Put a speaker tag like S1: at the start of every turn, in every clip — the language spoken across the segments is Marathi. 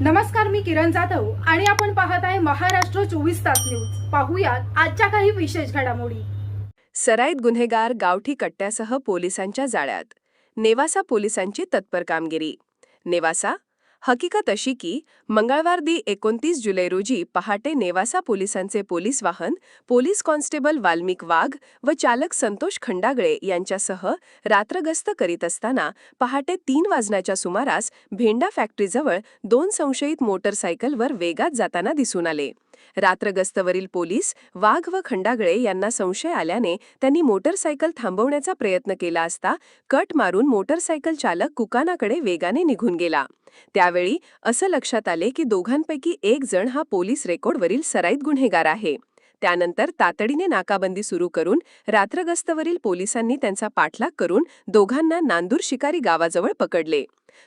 S1: नमस्कार मी किरण जाधव आणि आपण पाहत आहे महाराष्ट्र चोवीस तास न्यूज. पाहूयात आजच्या काही विशेष घडामोडी.
S2: सराईत गुन्हेगार गावठी कट्ट्यासह पोलिसांच्या जाळ्यात. नेवासा पोलिसांची तत्पर कामगिरी. नेवासा हकीकत अशी की मंगळवार दि एकोणतीस जुलै रोजी पहाटे नेवासा पोलिसांचे पोलीस वाहन पोलीस कॉन्स्टेबल वाल्मिक वाघ व चालक संतोष खंडागळे यांच्यासह रात्रगस्त करीत असताना पहाटे तीन वाजण्याच्या सुमारास भेंडा फॅक्टरीजवळ दोन संशयित मोटरसायकलवर वेगात जाताना दिसून आले. रात्रगस्तवरील पोलीस वाघ व खंडागळे यांना संशय आल्याने त्यांनी मोटरसायकल थांबवण्याचा प्रयत्न केला असता कट मारून मोटरसायकल चालक कुकानाकडे वेगाने निघून गेला. त्यावेळी असं लक्षात आले की दोघांपैकी एक जण हा पोलीस रेकॉर्डवरील सराईत गुन्हेगार आहे. त्यानंतर तातडीने नाकाबंदी सुरू करून रात्रगस्तवरील पोलिसांनी त्यांचा पाठलाग करून दोघांना नांदूर शिकारी गावाजवळ पकडले.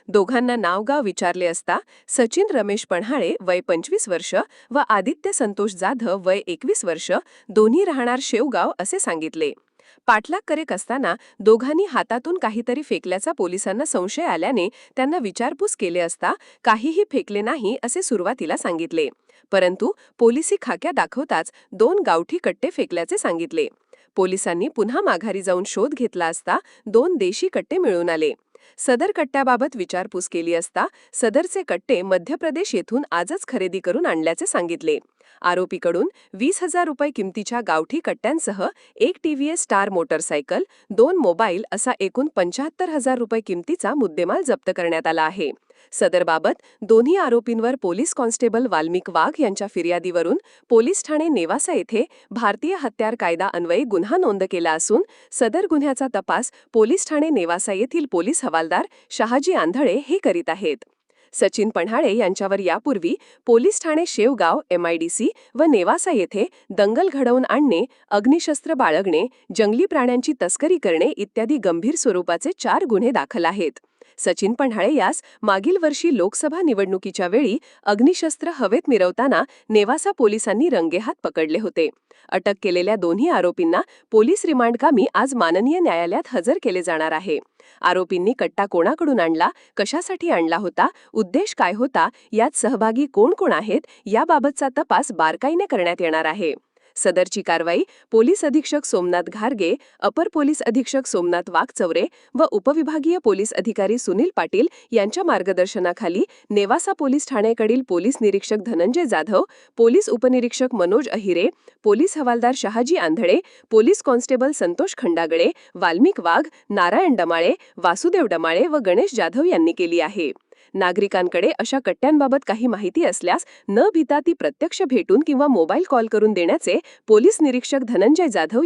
S2: दोघांना नावगाव विचारले असता सचिन रमेश पन्हाळे वय पंचवीस वर्ष व आदित्य संतोष जाधव वय एकवीस वर्ष दोन्ही राहणार शेवगाव असे सांगितले. पाठलाग करीत असताना दोघांनी हातातून काहीतरी फेकल्याचा पोलिसांना संशय आल्याने त्यांना विचारपूस केले असता काहीही फेकले नाही असे सुरुवातीला सांगितले. परंतु पोलिसी खाक्या दाखवताच दोन गावठी कट्टे फेकल्याचे सांगितले. पोलिसांनी पुन्हा माघारी जाऊन शोध घेतला असता दोन देशी कट्टे मिळून आले. सदर कट्ट्याबाबत विचारपूस केली असता सदरचे कट्टे मध्य प्रदेश येथून आजच खरेदी करून आणल्याचे सांगितले. आरोपीकडून वीस हजार रुपये किमतीच्या गावठी कट्ट्यांसह एक टीव्हीएस स्टार मोटरसायकल दोन मोबाईल असा एकूण पंच्याहत्तर हजार रुपये किमतीचा मुद्देमाल जप्त करण्यात आला आहे. सदरबाबत दोन्ही आरोपींवर पोलीस कॉन्स्टेबल वाल्मिक वाघ यांच्या फिर्यादीवरून पोलीस ठाणे नेवासा येथे भारतीय हत्यार कायदा अन्वये गुन्हा नोंद केला असून सदर गुन्ह्याचा तपास पोलीस ठाणे नेवासा येथील पोलीस हवालदार शहाजी आंधळे हे करीत आहेत. सचिन पन्हाळे यांच्यावर यापूर्वी पोलीस ठाणे शेवगाव एमआयडीसी व नेवासा येथे दंगल घडवून आणणे अग्निशस्त्र बाळगणे जंगली प्राण्यांची तस्करी करणे इत्यादी गंभीर स्वरूपाचे चार गुन्हे दाखल आहेत. सचिन पन्हाळे यास मागील वर्षी लोकसभा निवडणुकीच्या वेळी अग्निशस्त्र हवेत मिरवताना नेवासा पोलिसांनी रंगेहात पकडले होते. अटक केलेल्या दोन्ही आरोपींना पोलीस रिमांडकामी आज माननीय न्यायालयात हजर केले जाणार आहे. आरोपींनी कट्टा कोणाकडून आणला कशासाठी आणला होता उद्देश काय होता यात सहभागी कोण कोण आहेत याबाबतचा तपास बारकाईने करण्यात येणार आहे. सदरची कारवाई पोलीस अधीक्षक सोमनाथ घारगे अपर पोलीस अधीक्षक सोमनाथ वाघचौरे व उपविभागीय पोलीस अधिकारी सुनील पाटील यांच्या मार्गदर्शनाखाली नेवासा पोलीस ठाण्याकडील पोलीस निरीक्षक धनंजय जाधव पोलीस उपनिरीक्षक मनोज अहिरे पोलीस हवालदार शहाजी आंधळे पोलीस कॉन्स्टेबल संतोष खंडागळे वाल्मिक वाघ नारायण डमाळे वासुदेव डमाळे व गणेश जाधव यांनी केली आहे. नागरिकांकडे अशा कट्ट्यांबाबत काही माहिती असल्यास न भिता ती प्रत्यक्ष भेटून किंवा मोबाईल कॉल करून देण्याचे पोलीस निरीक्षक धनंजय जाधव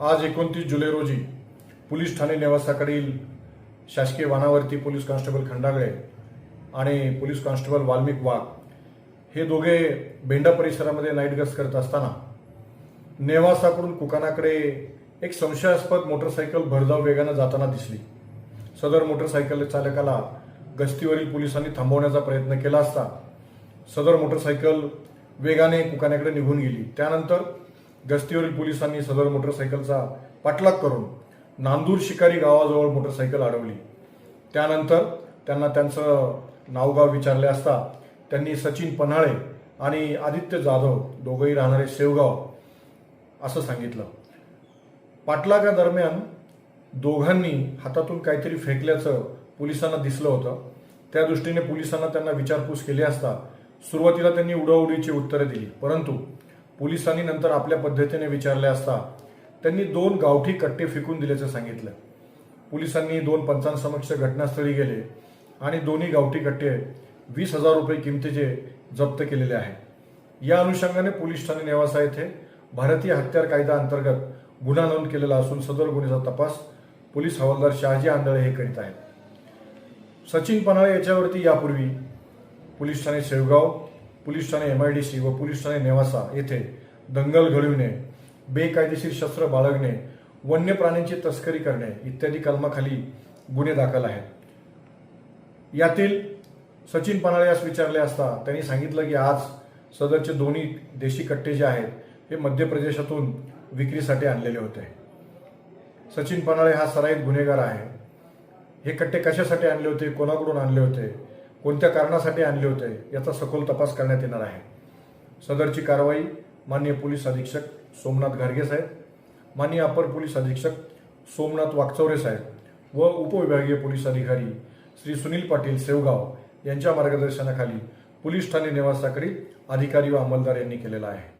S3: आज एकोणतीस जुलै रोजी पोलीस ठाणे नेवासाकडील शासकीय वानावरती पोलीस कॉन्स्टेबल खंडागळे आणि पोलीस कॉन्स्टेबल वाल्मिक वाघ हे दोघे भेंडा परिसरामध्ये नाईट गस्त करत असताना नेवासाकडून कुकानाकडे एक संशयास्पद मोटरसायकल भरधाव वेगानं जाताना दिसली. सदर मोटरसायकल चालकाला गस्तीवरील पोलिसांनी थांबवण्याचा प्रयत्न केला असता सदर मोटरसायकल वेगाने कुकाण्याकडे निघून गेली. त्यानंतर गस्तीवरील पोलिसांनी सदर मोटरसायकलचा पाठलाग करून नांदूर शिकारी गावाजवळ मोटरसायकल अडवली. त्यानंतर त्यांना त्यांचं नावगाव विचारले असता त्यांनी सचिन पन्हाळे आणि आदित्य जाधव दोघंही राहणारे शेवगाव असं सांगितलं. पाठलागादरम्यान दोघांनी हातातून काहीतरी फेकल्याचं पोलिसांना दिसलं होतं. त्या दृष्टीने पोलिसांना त्यांना विचारपूस केली असता सुरुवातीला त्यांनी उडाउडीची उत्तरे दिली. परंतु पोलिसांनी नंतर आपल्या पद्धतीने विचारले असता त्यांनी दोन गावठी कट्टे फेकून दिल्याचं सांगितलं. पोलिसांनी दोन पंचांसमक्ष घटनास्थळी गेले आणि दोन्ही गावठी कट्टे वीस हजार रुपये किमतीचे जप्त केलेले आहेत. या अनुषंगाने पोलीस ठाणे नेवासा येथे भारतीय हत्यार कायदा अंतर्गत गुन्हा नोंद केलेला असून सदर गुन्ह्याचा तपास पोलीस हवालदार शहाजी आंधळे हे करीत आहेत. सचिन पन्हाळे याच्यावरती यापूर्वी पोलीस ठाणे शेवगाव पोलीस ठाणे एम आय डी सी व पोलीस ठाणे नेवासा येथे दंगल घडविणे बेकायदेशीर शस्त्र बाळगणे वन्य प्राण्यांची तस्करी करणे इत्यादी कलमाखाली गुन्हे दाखल आहेत. यातील सचिन पन्हाळे यास विचारले असता त्यांनी सांगितलं की आज सदरचे दोन्ही देशी कट्टे जे आहेत हे मध्य प्रदेशातून विक्रीसाठी आणलेले होते. सचिन पन्हाळे हा सराईत गुन्हेगार आहे. हे कट्टे कशासाठी आणले होते? कोणाकडून आणले होते? कोणत्या कारणासाठी आणले होते? याचा सखोल तपास करण्यात येणार आहे. सदरची कारवाई माननीय पोलीस अधीक्षक सोमनाथ घारगे साहेब माननीय अपर पोलीस अधीक्षक सोमनाथ वाकचौरे साहेब व उपविभागीय पोलीस अधिकारी श्री सुनील पाटील सेवगाव यांच्या मार्गदर्शनाखाली पोलीस ठाणे निवासाकडील अधिकारी व अंमलदार यांनी केलेला आहे.